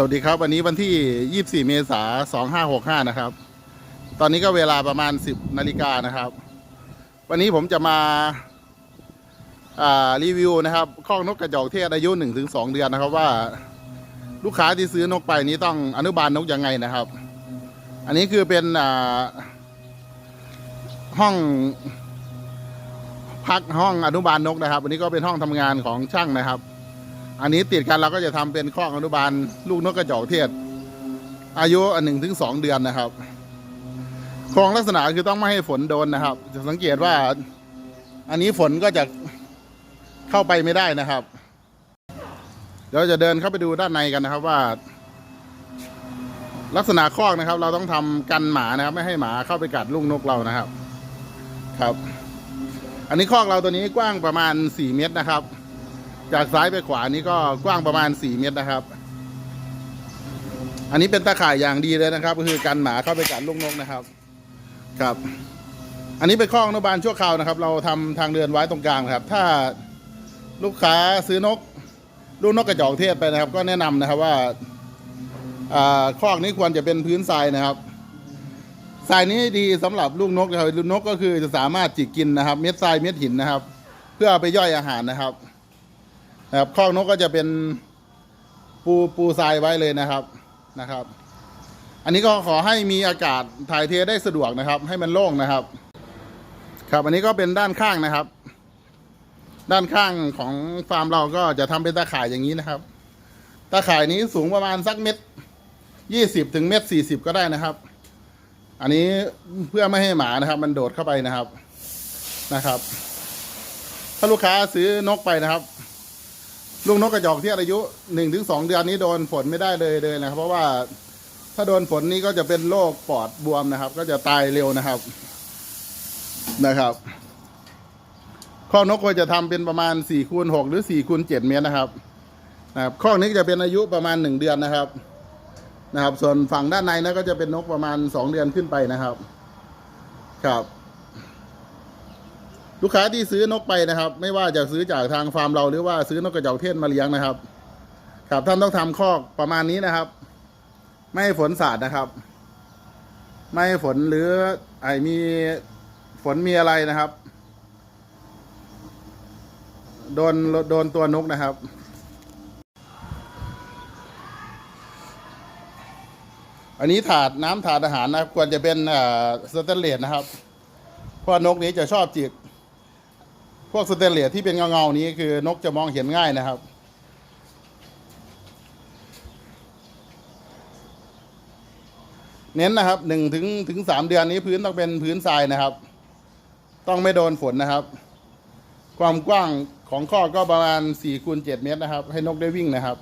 สวัสดีครับ วันนี้วันที่ 24 เมษายน 2565 นะครับ ตอนนี้ก็เวลาประมาณ 10 นาฬิกานะครับ วันนี้ผมจะมาารีวิวนะครับข้องนกกระจอกเทศอายุ 1-2 เดือนนะครับว่า ลูกค้าที่ซื้อนกไปนี้ต้องอนุบาลนกยังไงนะครับ อันนี้คือเป็นห้องพักห้องอนุบาลนกนะครับอันนี้ก็เป็นห้องทำงานของช่างนะครับ อันนี้ติดกันเราก็จะทำเป็นข้องอนุบาล ลูกนกกระจอกเทศ อายุหนึ่งถึงสองเดือนนะครับโครงลักษณะคือต้องไม่ให้ฝนโดนนะครับ จะสังเกตว่า อันนี้ฝนก็จะเข้าไปไม่ได้นะครับ เดี๋ยวจะเดินเข้าไปดูด้านในกันนะครับว่า ลักษณะคอกนะครับ เราต้องทำกันหมานะครับ ไม่ให้หมาเข้าไปกัดลูกนกเรานะครับ ครับ อันนี้คอกเราตัวนี้กว้างประมาณสี่เมตรนะครับ จากซ้ายไปขวานี้ก็กว้างประมาณ 4 เมตรนะครับ อันนี้เป็นตาข่ายอย่างดีเลยนะครับ ก็คือกันหมาเข้าไปกัดลูกนกนะครับ ครับ อันนี้เป็นข้ออนุบาลชั่วคราวนะครับ เราทำทางเดินไว้ตรงกลางนะครับ ถ้าลูกค้าซื้อนกลูกนกกระจอกเทศไปนะครับ ก็แนะนำนะครับว่าอ่าคอกนี้ควรจะเป็นพื้นทรายนะครับทรายนี้ดีสำหรับลูกนกนะครับลูกนกก็คือจะสามารถจิกกินนะครับ เม็ดทรายเม็ดหินนะครับ เพื่ออไปย่อยอาหารนะครับ นะครับคอกนกก็จะเป็นปูปูทรายไว้เลยนะครับนะครับ อันนี้ก็ขอให้มีอากาศถ่ายเทได้สะดวกนะครับ ให้มันโล่งนะครับ ครับอันนี้ก็เป็นด้านข้างนะครับ ด้านข้างของฟาร์มเราก็จะทำเป็นตาข่ายอย่างนี้นะครับตาข่ายนี้สูงประมาณสักเม็ดยี่สิบถึงเม็ดสี่สิบก็ได้นะครับ อันนี้เพื่อไม่ให้หมานะครับ มันโดดเข้าไปนะครับนะครับ ถ้าลูกค้าซื้อนกไปนะครับ ลูกนกกระจอกที่อายุหนึ่งถึงสองเดือนนี้โดนฝนไม่ได้เลยเลยนะครับ เพราะว่าถ้าโดนฝนนี้ก็จะเป็นโรคปอดบวมนะครับ ก็จะตายเร็วนะครับนะครับข้อนกควรจะทำเป็นประมาณสี่คูณหกหรือสี่คูณเจ็ดเมตรนะครับนะครับข้อนี้จะเป็นอายุประมาณหนึ่งเดือนนะครับนะครับ ส่วนฝั่งด้านในนะก็จะเป็นนกประมาณสองเดือนขึ้นไปนะครับ ครับ ลูกค้าที่ซื้อนกไปนะครับ ไม่ว่าจะซื้อจากทางฟาร์มเราหรือว่าซื้อนกกระจอกเทศมาเลี้ยงนะครับ ครับท่านต้องทำคอกประมาณนี้นะครับ ไม่ให้ฝนสาดนะครับ ไม่ให้ฝนหรือไอมีฝนมีอะไรนะครับ โดนโดนตัวนกนะครับอันนี้ถาดน้ำถาดอาหารนะครับ ควรจะเป็นอ่าสแตนเลสนะครับ เพราะนกนี้จะชอบจิก พวกสเตนเลสที่เป็นเงาๆนี้คือนกจะมองเห็นง่ายนะครับ เน้นนะครับหนึ่งถึงถึงสามเดือนนี้พื้นต้องเป็นพื้นทรายนะครับ ต้องไม่โดนฝนนะครับ ความกว้างของข้อก็ประมาณสี่คูณเจ็ดเมตรนะครับ ให้นกได้วิ่งนะครับ